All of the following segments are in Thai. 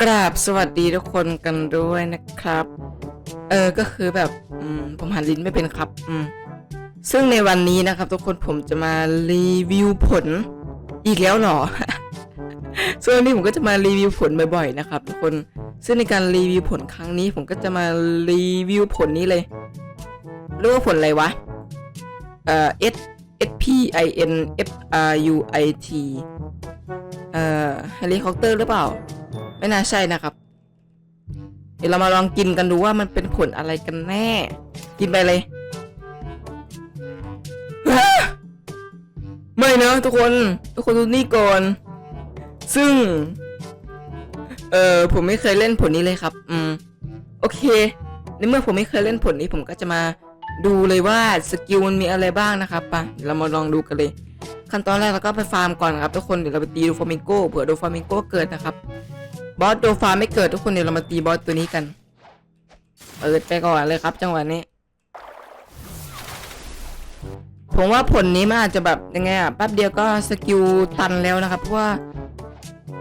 กราบสวัสดีทุกคนกันด้วยนะครับ เออก็คือแบบอืมผมหันลิ้นไม่เป็นครับอืมซึ่งในวันนี้นะครับทุกคนผมจะมารีวิวผลอีกแล้วหรอ ซึ่งวันนี้ผมก็จะมารีวิวผลบ่อยๆนะครับทุกคนซึ่งในการรีวิวผลครั้งนี้ ผมก็จะมารีวิวผลนี้เลยเรียกว่าผลอะไรวะเอ่อ S S P I N F R U I T เอ่อเฮลิคอปเตอร์หรือเปล่า ไม่น่าใช่นะครับ เดี๋ยวเรามาลองกินกันดูว่ามันเป็นผลอะไรกันแน่ กินไปเลย ไม่นะทุกคน ทุกคนดูนี่ก่อน ซึ่ง เออผมไม่เคยเล่นผลนี้เลยครับ อืม โอเค ในเมื่อผมไม่เคยเล่นผลนี้ผมก็จะมาดูเลยว่าสกิลมันมีอะไรบ้างนะครับปะเดี๋ยวเรามาลองดูกันเลย ขั้นตอนแรกเราก็ไปฟาร์มก่อนครับทุกคนเดี๋ยวเราไปตีโดฟามิงโก้เผื่อโดฟามิงโก้เกิดนะครับ บอสโดฟาไม่เกิดทุกคนเดี๋ยวเรามาตีบอสตัวนี้กัน เปิดไปก่อนเลยครับ จังหวะนี้ ผมว่าผลนี้มันอาจจะแบบยังไงอะแป๊บเดียวก็สกิลตันแล้วนะครับ เพราะว่า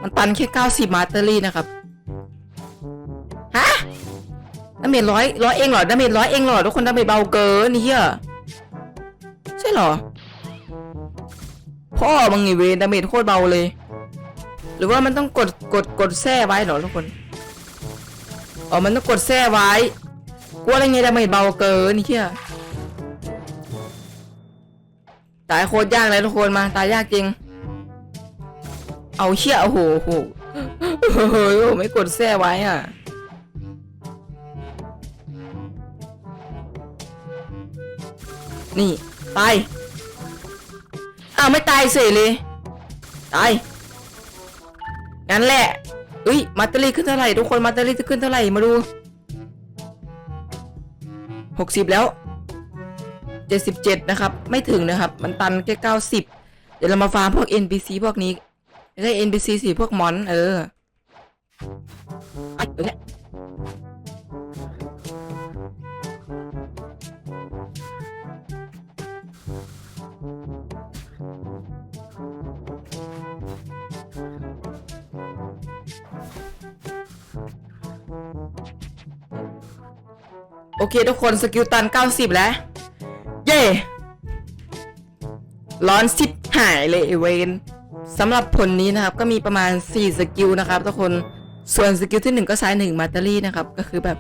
มันตันแค่90มาสเตอรี่นะครับ ฮะดาเมจร้อยร้อยเองเหรอดาเมจร้อยเองเหรอทุกคนดาเมจเบาเกินนี่เฮียใช่เหรอ พ่อมึงไงเวดาเมจโคตรเบาเลย หรือว่ามันต้องกดกดกดแช่ไว้เหรอทุกคนอ๋อมันต้องกดแช่ไว้กลัวอะไรไงดาเมจเบาเกินนี่เชี่ยตายโคตรยากเลยทุกคนมาตายยากจริง เอาเชี่ยโอ้โหโอ้โหไม่กดแช่ไว้อะนี่ตายอ้าวไม่ตายเสยเลยตาย นั่นแหละเอ้ยมาตเตอรี่ขึ้นเท่าไหร่ทุกคนมาตเตอรี่จะขึ้นเท่าไหร่มาดูหกสิบแล้วเจ็ดสิบเจ็ดนะครับ ไม่ถึงนะครับ มันตันแค่เก้าสิบเดี๋ยวเรามาฟาร์มพวก NPC พวกนี้ไม่ใช่ NPC สิพวกมอน เออไอ้เออเนี่ย โอเคทุกคนสกิลตัน 90 แล้ว เย่ร้อนสิบหายเลยเวนสำหรับผลนี้นะครับ ก็มีประมาณ 4 สกิลนะครับทุกคนส่วนสกิลที่ 1 ก็ใช้1มาตเตอรี่นะครับ ก็คือแบบ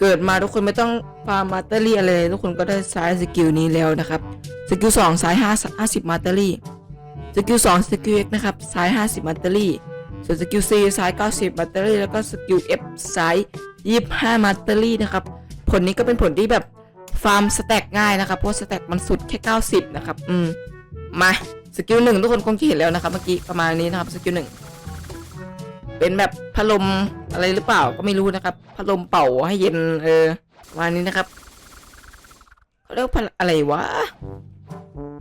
เกิดมาทุกคนไม่ต้องฟาร์มมาตเตอรี่อะไรเลยทุกคนก็ได้ใช้สกิลนี้แล้วนะครับสกิล2ใช้5 50มาตเตอรี่สกิล2สกิล X นะครับใช้50มาตเตอรี่ส่วนสกิล C ใช้90มาตเตอรี่แล้วก็สกิล F ใช้25มาตเตอรี่นะครับ ผลนี้ก็เป็นผลที่แบบฟาร์มสแต็กง่ายนะครับเพราะสแต็กมันสุดแค่ 90 นะครับ อืม มาสกิลหนึ่งทุกคนคงจะเห็นแล้วนะครับ เมื่อกี้ประมาณนี้นะครับสกิลหนึ่งเป็นแบบพัดลมอะไรหรือเปล่าก็ไม่รู้นะครับพัดลมเป่าให้เย็นเออประมาณนี้นะครับเขาเรียกพัดอะไรวะ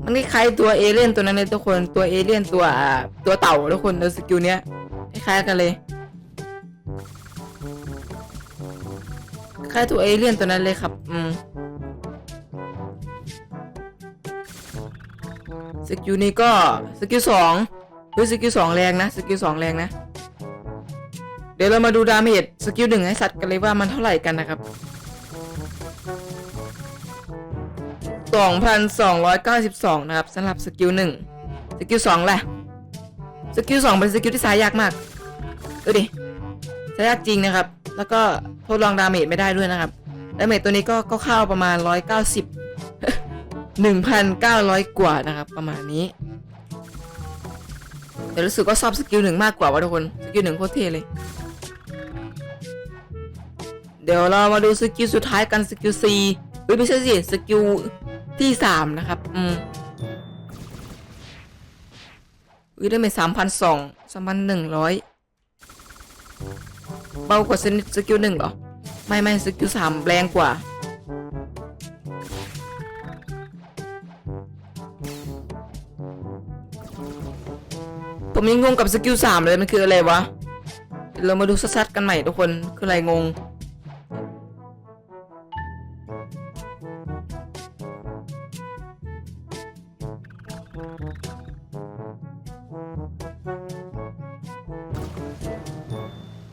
มันคล้ายตัวเอเลี่ยนตัวนั้นเลยทุกคนตัวเอเลี่ยนตัวตัวเต่าทุกคนในสกิลเนี้ยคล้ายกันเลย ล้ายตัวเอเลี่ยนตัวนั้นเลยครับ อืมสกิลนี้ก็สกิลสองเฮ้ยสกิลสองแรงนะสกิลสองแรงนะ เดี๋ยวเรามาดูดาเมจสกิลหนึ่งให้สัตว์กันเลยว่ามันเท่าไหร่กันนะครับสองพันสองร้อยเก้าสิบสองนะครับสำหรับสกิลหนึ่งสกิลสองแหละสกิลสองเป็นสกิลที่สายยากมากดูดิสายยากจริงนะครับ แล้วก็ทดลองดาเมจไม่ได้ด้วยนะครับ ดาเมจตัวนี้ก็ก็เข้าประมาณ 190 1,900 กว่านะครับ ประมาณนี้ แต่รู้สึกว่าชอบสกิลหนึ่งมากกว่าว่ะทุกคน สกิลหนึ่งโคตรเท่เลย เดี๋ยวเรามาดูสกิลสุดท้ายกันสกิล C เฮ้ยไม่ใช่สิสกิลที่ 3 นะครับ อืมอุ้ยได้เมจสามพันสองสามพันหนึ่งร้อย เบากว่าสกิลหนึ่งเหรอ ไม่ไม่สกิลสามแรงกว่า ผมยังงงกับสกิลสามเลย มันคืออะไรวะ เรามาดูชัดๆกันใหม่ทุกคน คืออะไรงง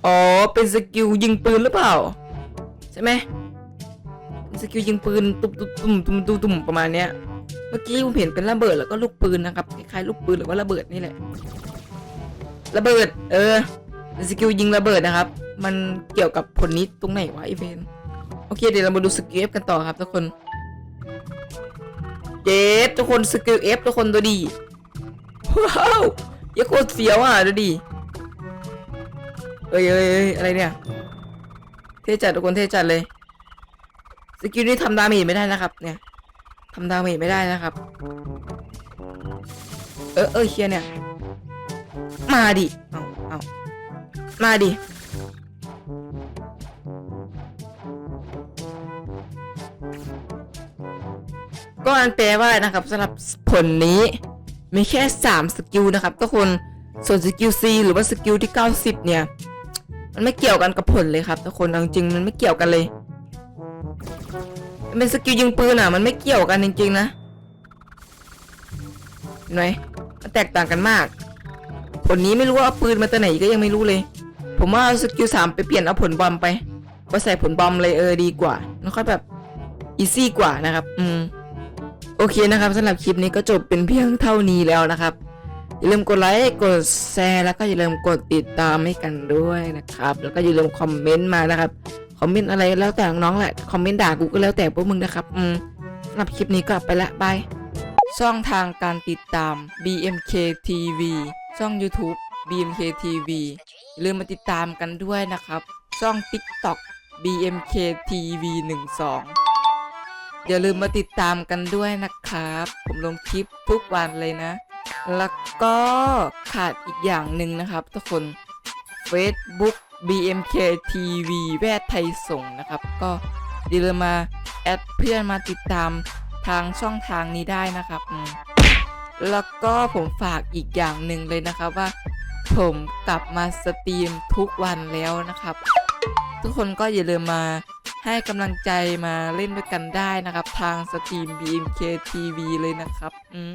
อ๋อ เป็นสกิลยิงปืนหรือเปล่า ใช่ไหมสกิลยิงปืนตุ้มตุ้มตุ้มตุ้มตุ้มตุ้มประมาณเนี้ย เมื่อกี้ผมเห็นเป็นระเบิดแล้วก็ลูกปืนนะครับคล้ายๆลูกปืนหรือว่าระเบิดนี่แหละ ระเบิด เออสกิลยิงระเบิดนะครับ มันเกี่ยวกับผลนี้ตรงไหนวะอีเวนโอเคเดี๋ยวเรามาดูสกิลเอฟกันต่อครับทุกคนเจ็ดทุกคนสกิลเอฟทุกคนดูดีว้าวเฮ้ยังโคตรเสียวอะดูดี เอ้ยเอ้ยเอ้ยอะไรเนี่ย เท่จัดทุกคนเท่จัดเลย สกิลนี้ทำดาเมจไม่ได้นะครับ เนี่ยทำดาเมจไม่ได้นะครับ เออเออเชียเนี่ย มาดิ เอาเอามาดิ ก็อันแปลว่านะครับสำหรับผลนี้มีแค่ 3 สกิลนะครับทุกคนส่วนสกิล C หรือว่าสกิลที่ 90 เนี่ย มันไม่เกี่ยวกันกับผลเลยครับทุกคนเอาจริงๆมันไม่เกี่ยวกันเลยเป็นสกิลยิงปืนอะ มันไม่เกี่ยวกันจริงๆนะหนไหมมันแตกต่างกันมาก ผลนี้ไม่รู้ว่าเอาปืนมาตัวไหนก็ยังไม่รู้เลย ผมว่าเอาสกิลสามไปเปลี่ยนเอาผลบอมไปไปใส่ผลบอมเลยเออดีกว่าแล้วค่อยแบบอีซี่กว่านะครับ อืม โอเคนะครับสำหรับคลิปนี้ก็จบเป็นเพียงเท่านี้แล้วนะครับ อย่าลืมกดไลค์กดแชร์แล้วก็อย่าลืมกดติดตามให้กันด้วยนะครับ แล้วก็อย่าลืมคอมเมนต์มานะครับคอมเมนต์อะไรแล้วแต่น้องๆแหละคอมเมนต์ด่ากูก็แล้วแต่พวกมึงนะครับอืมสำหรับคลิปนี้ก็ไปละบายช่องทางการติดตาม BMK TV ช่อง YouTube BMK TV อย่าลืมมาติดตามกันด้วยนะครับ ช่อง TikTok BMK TV 12อย่าลืมมาติดตามกันด้วยนะครับ ผมลงคลิปทุกวันเลยนะ แล้วก็ขาดอีกอย่างหนึ่งนะครับทุกคน Facebook BMK TV แวดไทยส่งนะครับ ก็อย่าลืมมาแอดเพื่อนมาติดตามทางช่องทางนี้ได้นะครับ แล้วก็ผมฝากอีกอย่างหนึ่งเลยนะครับว่า ผมกลับมาสตรีมทุกวันแล้วนะครับ ทุกคนก็อย่าลืมมาให้กำลังใจมาเล่นด้วยกันได้นะครับ ทางสตรีม BMK TV เลยนะครับ อืม